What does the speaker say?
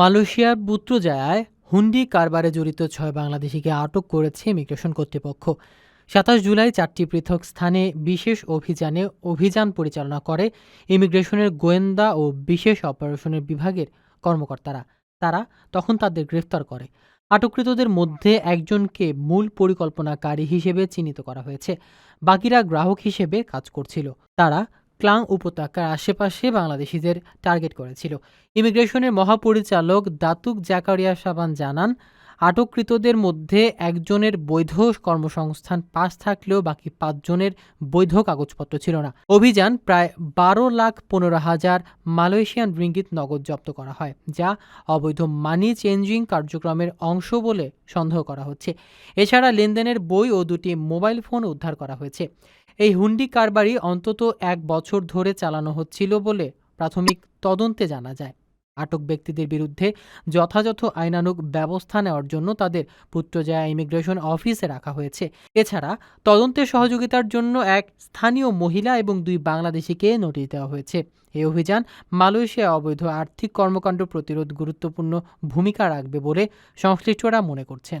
মালয়েশিয়ার পুত্রজায়ায় হুন্ডি কারবারে জড়িত ছয় বাংলাদেশিকে আটক করেছে ইমিগ্রেশন কর্তৃপক্ষ। সাতাশ জুলাই চারটি পৃথক স্থানে বিশেষ অভিযানে অভিযান পরিচালনা করে ইমিগ্রেশনের গোয়েন্দা ও বিশেষ অপারেশনের বিভাগের কর্মকর্তারা। তারা তখন তাদের গ্রেফতার করে। আটককৃতদের মধ্যে একজনকে মূল পরিকল্পনাকারী হিসেবে চিহ্নিত করা হয়েছে। বাকিরা গ্রাহক হিসেবে কাজ করছিল। তারা ক্লাং উপত্যকার আশেপাশে বাংলাদেশিদের টার্গেট করেছিল। ইমিগ্রেশনের মহাপরিচালক দাতুক জাকারিয়া সাবান জানান, আটককৃতদের মধ্যে একজনের বৈধ কর্মসংস্থান পাস থাকলেও বাকি পাঁচজনের বৈধ কাগজপত্র ছিল না। অভিযান প্রায় বারো লাখ পনেরো হাজার মালয়েশিয়ান রিঙ্গিত নগদ জব্দ করা হয়, যা অবৈধ মানি চেঞ্জিং কার্যক্রমের অংশ বলে সন্দেহ করা হচ্ছে। এছাড়া লেনদেনের বই ও দুটি মোবাইল ফোন উদ্ধার করা হয়েছে। এই হুন্ডি কারবারি অন্তত এক বছর ধরে চালানো হচ্ছিল বলে প্রাথমিক তদন্তে জানা যায়। আটক ব্যক্তিদের বিরুদ্ধে যথাযথ আইনানুগ ব্যবস্থা নেওয়ার জন্য তাদের পুত্রজায়া ইমিগ্রেশন অফিসে রাখা হয়েছে। এছাড়া তদন্তে সহযোগিতার জন্য এক স্থানীয় মহিলা এবং দুই বাংলাদেশিকে নোটিশ দেওয়া হয়েছে। এই অভিযান মালয়েশিয়া অবৈধ আর্থিক কর্মকাণ্ড প্রতিরোধ গুরুত্বপূর্ণ ভূমিকা রাখবে বলে সংশ্লিষ্টরা মনে করছেন।